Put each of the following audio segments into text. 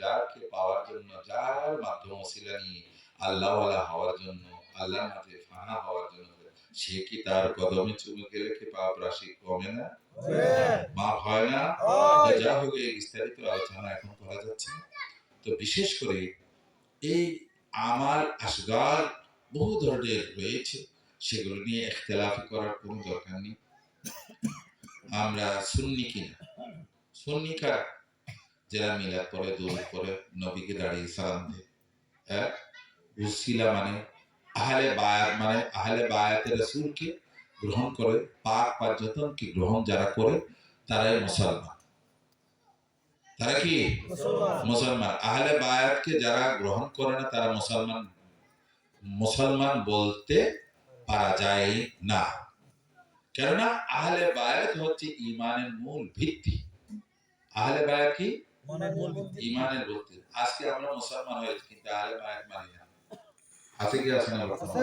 যারকে পাওয়ার জন্য, যার হওয়ার জন্য মাঝে ফানা হওয়ার জন্য, সে কি তার কদমে গেলে কি পাপ রাশি কমে না? মাপ হয় না? যা হোক, এই বিস্তারিত আলোচনা এখন করা যাচ্ছে। তো বিশেষ করে এই আমার আসগার বহু ধরনের রয়েছে, সেগুলো নিয়ে এখতলাফি করার কোনো দরকার নেই। আমরা সুন্নি কিনা? সুন্নি কারা? যারা মিলাদ পরে দৌড় করে নবীকে দাঁড়িয়ে সালাম দেয়। হ্যাঁ? উসিলা মানে? আহলে বায়াত মানে আহলে বায়াতের রাসূলকে গ্রহণ করে পাক পার্যতনকে গ্রহণ যারা করে তারাই মুসলমান। তারা কি? মুসলমান। আহলে বায়াতকে যারা গ্রহণ করে না তারা মুসলমান মুসলমান বলতে পারা যায় না। কেননা আহলে বায়াত হচ্ছে ইমানের মূল ভিত্তি। আহলে বায়াত কি? ইমানের ভিত্তি আজকে আমরা মুসলমান হয়েছি কিন্তু আহলে বায়াত মানি না। আছে কি আছে না বর্তমানে?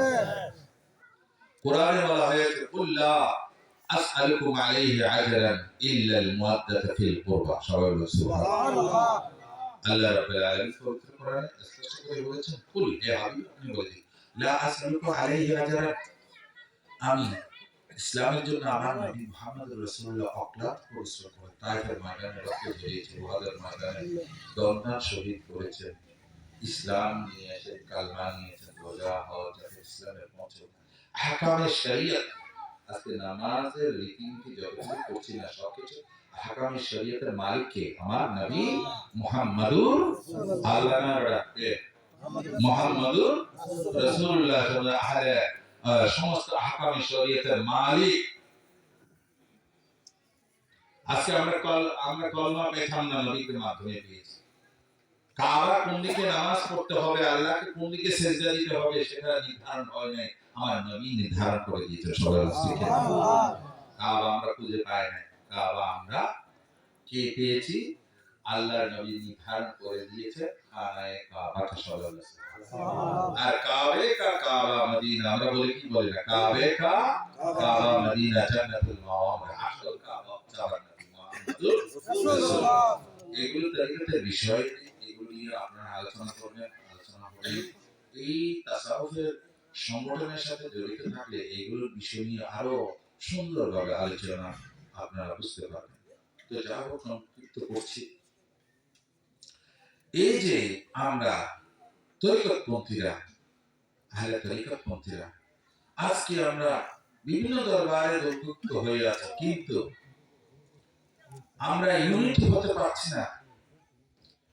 কোরআনে বলা হয়েছে কুল্লা আসআলুকুম আলাইহি আজরান ইল্লা আল মুআদ্দাতা ফিল কুরবা। সবাই বলে সুবহানাল্লাহ। আল্লাহ রাব্বুল আলামিন পবিত্র কোরআনে স্পষ্ট করে বলেছেন কুল হে হাবিব আপনি বলে দিন লা আসআলুকু আলাইহি আজরান। আমি ইসলামের জন্য আমার নবী মুহাম্মদ রাসূলুল্লাহ অক্লান্ত পরিশ্রম করে তাইফের ময়দানে রক্ত ঝরিয়েছে ওয়াদের ময়দানে দমদান শহীদ করেছেন। ইসলাম নিয়ে এসে কালমা নিয়েছেন রোজা হজ যাতে ইসলামের পৌঁছে হাকামের শরীয়ত আজকে নামাজের রীতিনীতি যত কিছু করছি না সবকিছু হাকামের শরীয়তের মালিক কে? আমার নবী মুহাম্মাদুর আল্লাহ। রাখতে মুহাম্মাদুর রাসূলুল্লাহ সাল্লাল্লাহু আলাইহি আহ, সমস্ত হাকামের শরীয়তের মালিক। আজকে আমরা কল আমরা কলমা পেতাম না নবীর মাধ্যমে পেয়েছি। কাবা কোন দিকে নামাজ পড়তে হবে আল্লাহকে কোন দিকে সেজদা দিতে হবে সেটা নির্ধারণ হয় নাই। আমার নবী নির্ধারণ করে দিয়েছে সবার কাবা আমরা খুঁজে পাই না কাবা আমরা কে পেয়েছি? আল্লাহর নবী নির্ধারণ করে দিয়েছে কাবা আর কাবে কা কাবা মদিনা আমরা বলি কি বলি না? কাবে কা কাবা মদিনা জান্নাতুল আসল কাবা জান্নাতুল এগুলো তরিকতের বিষয় এগুলো নিয়ে আপনারা আলোচনা করবেন আলোচনা করে এই তাসাউফের সংগঠনের সাথে জড়িত থাকলে এগুলোর বিষয় নিয়ে আরও সুন্দরভাবে আলোচনা আপনারা বুঝতে পারবেন। তো যা হোক সংক্ষিপ্ত করছি। এই যে আমরা তরিকতপন্থীরা, আহলে তরিকতপন্থীরা, আজকে আমরা বিভিন্ন দরবারে দুর্ভুক্ত হয়ে আছি, কিন্তু আমরা ইউনিটি হতে পারছি না।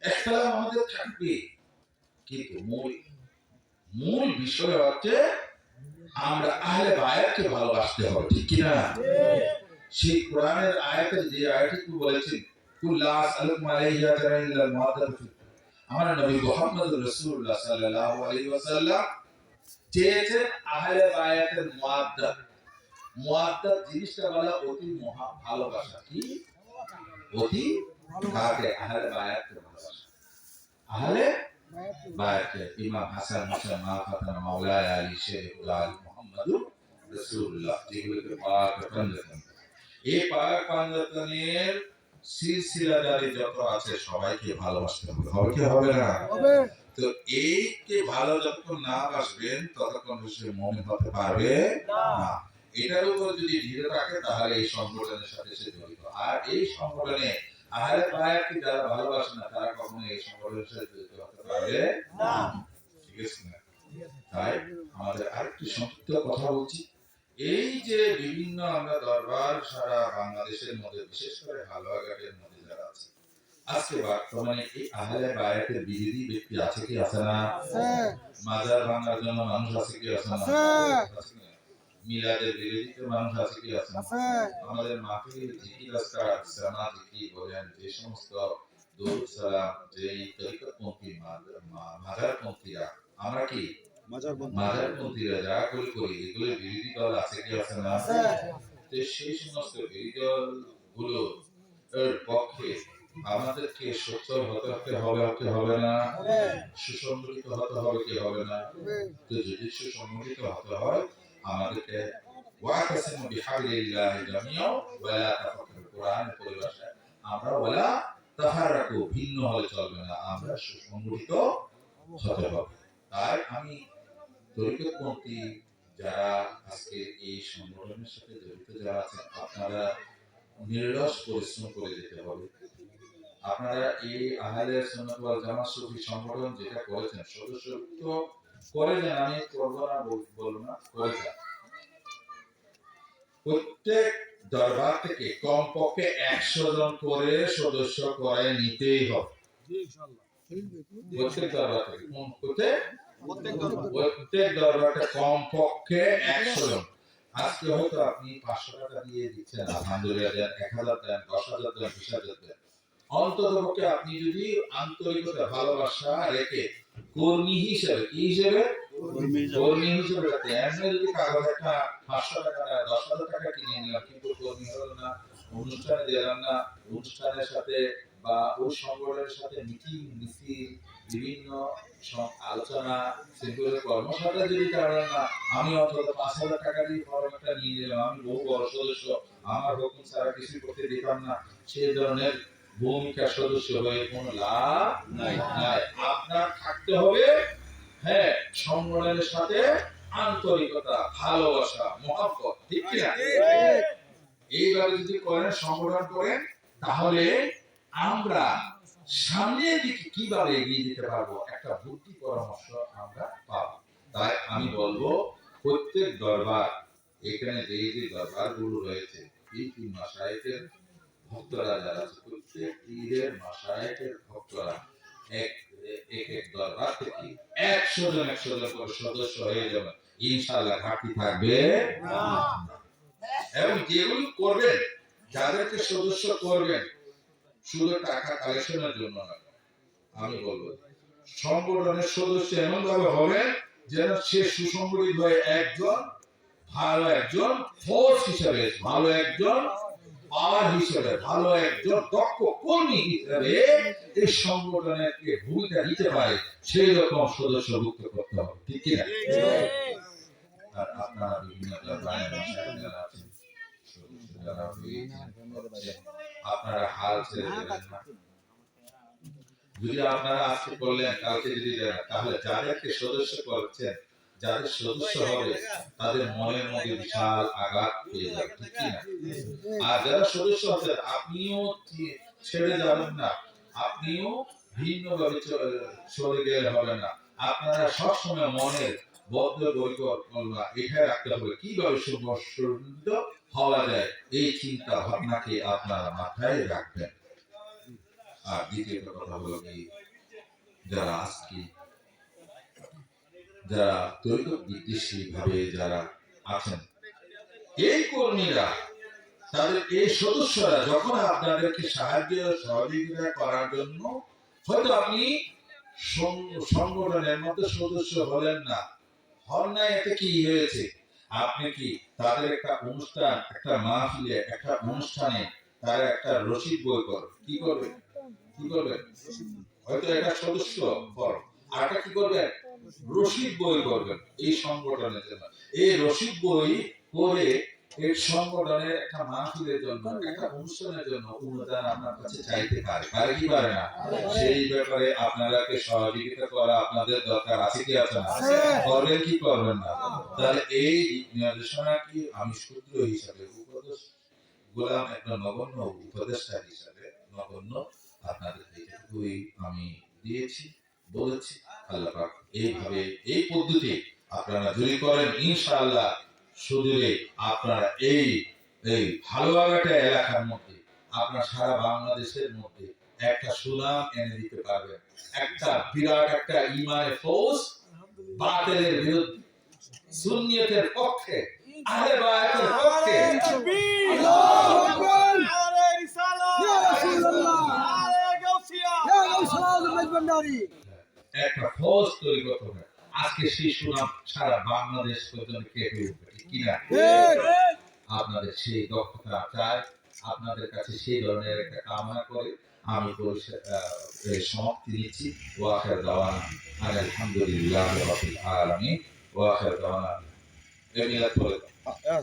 একটা আমাদের থাকবে, কিন্তু মূল মূল বিষয় হচ্ছে আমরা আহলে বায়াতকে ভালোবাসতে হবে, ঠিক কি না সেই কোরআনের আয়াতে যে আয়াতটি বলেছেন, কুল্লা আসআলুকুম আলাইহি আজরান ইল্লা মুআদ্দাত আমার নবী মুহাম্মদ রাসূলুল্লাহ সাল্লাল্লাহু আলাইহি ওয়াসাল্লাম চেয়েছেন আহলে বায়াতের মুআদ্দাত মুআদ্দাত জিনিসটা বলা অতি মহা ভালোবাসা। কি? অতি কাকে? আহলে বায়াতকে ভালোবাসা। আহলে বায়াতকে। ইমাম হাসান মুসা মা ফাতেমা, মাওলানা আলী শেখ আলী মুহাম্মদুর রাসূলুল্লাহ। যেগুলোকে পাক পাঞ্জাতন এই পাক পাঞ্জাতনের সিলসিলাদারি যত আছে সবাইকে ভালোবাসতে হবে। হবে কি হবে না? তো এইকে ভালো যতক্ষণ না বাসবেন ততক্ষণ সে মনে হতে পারবে না। এটার উপর যদি ধীরে থাকে তাহলে এই সংগঠনের সাথে সে জড়িত। আর এই সংগঠনে আহলে বায়াতকে যারা ভালোবাসে না তারা কখনো এই সংগঠনের সাথে জড়িত হতে পারবে না। ঠিক আছে? না তাই আমাদের আরেকটি সংক্ষিপ্ত কথা বলছি। এই যে বিভিন্ন আমরা দরবার সারা বাংলাদেশের মধ্যে বিশেষ করে হালুয়াঘাটের মধ্যে যারা আছে আজকে বর্তমানে এই আহলে বায়াতের বিরোধী ব্যক্তি আছে কি আছে না? মাজার ভাঙার জন্য মানুষ আছে কি আছে না? মিলাদের বিরোধীতে মানুষ আছে কি আছে না? আমাদের মাহফিল জিকির আজকার সানা জিকির বলেন যে সমস্ত দরুদ সালাম যে তরিকতপন্থী মাজারপন্থীরা আমরা কি মাজারপন্থীরা যা করি করি এগুলো বিরোধী দল আছে কি আছে না? তো সেই সমস্ত বিরোধী দলগুলো এর পক্ষে আমাদেরকে সচ্ছল হতে হতে হবে হতে হবে না? সুসংগঠিত হতে হবে কি হবে না? তো যদি সুসংগঠিত হতে হয় আমাদেরকে বিহাবলিল্লাহি তাফাক্কারু কোরআন পরিভাষায়। আমরা ওয়ালা ভিন্ন হলে চলবে না। আমরা সুসংগঠিত হতে হবে। তাই আমি তরিকতপন্থী যারা আজকে এই সংগঠনের সাথে জড়িত যারা আছেন আপনারা নিরলস পরিশ্রম করে যেতে হবে। আপনারা এই আহলে সুন্নাত ওয়াল জামাত সুফি সংগঠন যেটা করেছেন সদস্যত্ব করে যান আমি করব না বলব না করে যান প্রত্যেক দরবার থেকে কমপক্ষে একশো জন করে সদস্য করে নিতেই হবে। প্রত্যেক দরবার থেকে কোন প্রত্যেক দরবারে কমপক্ষে একশো জন। আজকে হয়তো আপনি পাঁচশো টাকা দিয়ে দিচ্ছেন আলহামদুলিল্লাহ এক হাজার দেন দশ হাজার দেন বিশ হাজার দেন। অন্তত পক্ষে আপনি যদি আন্তরিকতা ভালোবাসা রেখে কর্মী হিসেবে কি হিসেবে? কর্মী হিসেবে। রাখতে যদি কাগজ একটা পাঁচশো টাকা দশ হাজার টাকা কিনে নিলাম কিন্তু কর্মী হলো না অনুষ্ঠানে দিলাম না অনুষ্ঠানের সাথে বা ওই সংগঠনের সাথে মিটিং মিছিল বিভিন্ন আলোচনা সেগুলো কর্মশালা যদি করেন না আমি অন্তত পাঁচ হাজার টাকা দিয়ে ফর্মটা নিয়ে নিলাম। আমি বহু বড় সদস্য আমার হুকুম ছাড়া কিছু করতে দিতাম না। সেই ধরনের ভূমিকা সদস্য হয়ে কোনো লাভ নাই। আপনার থাকতে হবে হ্যাঁ সংগঠনের সাথে আন্তরিকতা ভালোবাসা মহাব্বত ঠিক কি না? এইভাবে যদি করেন সংগঠন করেন তাহলে আমরা সামনের দিকে কীভাবে এগিয়ে যেতে পারব একটা বুদ্ধি পরামর্শ আমরা পাবো। তাই আমি বলব প্রত্যেক দরবার এখানে যে যে দরবারগুলো রয়েছে এই তিন মাসায়কের ভক্তরা যারা আছে প্রত্যেক মাসায়কের ভক্তরা এক এক এক দরবার থেকে একশো জন একশো জন করে সদস্য হয়ে যাবে। ইনশাআল্লাহ ঘাটতি থাকবে এবং যেগুলো করবেন যাদেরকে সদস্য করবেন শুধু টাকা কালেকশনের জন্য না। আমি বলব, সংগঠনের সদস্য এমন ভাবে হবে যেন সে সুসংগঠিত হয়ে একজন ভালো একজন ফোর্স হিসেবে, ভালো একজন পাওয়ার হিসেবে, ভালো একজন দক্ষ কর্মী হিসেবে এই সংগঠনের ভূমিকা নিতে পারে, সেই রকম সদস্যভুক্ত করতে হবে, ঠিক কি না আর আপনারা বিভিন্ন যারা আছেন আপনারা হাল ছেড়ে দেবেন না। যদি আপনারা আজকে করলেন কালকে যদি দেন তাহলে যাদেরকে সদস্য করছেন যাদের সদস্য হবে তাদের মনের মধ্যে বিশাল আঘাত পেয়ে যাবে ঠিক না আর যারা সদস্য আছেন আপনিও ছেড়ে যাবেন না? আপনিও ভিন্ন ভাবে চলে গেলে হবে না। আপনারা সবসময় মনের বদ্ধ এখানে রাখতে হবে, কীভাবে সুন্দর হওয়া যায়, এই চিন্তা ভাবনাকে আপনারা মাথায় রাখবেন। আর দ্বিতীয় কথা হলো কি, যারা আজকে, যারা তৈরি বিদ্বেষী ভাবে যারা আছেন, এই কর্মীরা, তাদের এই সদস্যরা যখন আপনাদেরকে সাহায্য সহযোগিতা করার জন্য, হয়তো আপনি সংগঠনের মধ্যে সদস্য হলেন না হন এতে কি হয়েছে আপনি কি তাদের একটা অনুষ্ঠান, একটা মাহফিলে, একটা অনুষ্ঠানে তার একটা রসিদ বই করবে কি করবে? কি করবে? হয়তো এটা সদস্য ফর্ম আর একটা কি করবেন রসিদ বই করবেন এই সংগঠনের জন্য। এই রসিদ বই করে এই সংগঠনের একটা মাহফিলের জন্য একটা অনুষ্ঠানের জন্য অনুদান আপনার কাছে চাইতে পারে। পারে কি পারে না? সেই ব্যাপারে আপনারাকে সহযোগিতা করা আপনাদের দরকার। আছে কি আছে না? করবেন কি করবেন না? তাহলে এই নির্দেশনা কি আমি ক্ষুদ্র হিসাবে উপদেশ গোলাম একটা নগণ্য উপদেষ্টা হিসাবে নগণ্য আপনাদের এইটুকুই আমি দিয়েছি বলেছি। আল্লাহ পাক এইভাবে এই পদ্ধতি আপনারা যদি করেন ইনশাআল্লাহ সুদূরে আপনারা এই এই ভালোবাগাটা এলাকার মধ্যে আপনার সারা বাংলাদেশের মধ্যে একটা সুনাম এনে দিতে পারবেন। একটা বিরাট একটা ইমানের ফৌজ বাতিলের বিরুদ্ধে সুন্নিয়তের পক্ষে আহলে বায়াতের পক্ষে একটা ফৌজ তৈরি করতে হবে। আজকে সেই সুনাম সারা বাংলাদেশ পর্যন্ত কেটে উঠবে? ঠিক কিনা? আপনাদের সেই দক্ষতা চাই আপনাদের কাছে সেই ধরনের একটা কামনা করে আমি সমাপ্তি নিচ্ছি। ওয়াখের দাওয়ানা আর আলহামদুলিল্লাহ আলমী ওয়াখের দাওয়ানা। দাও।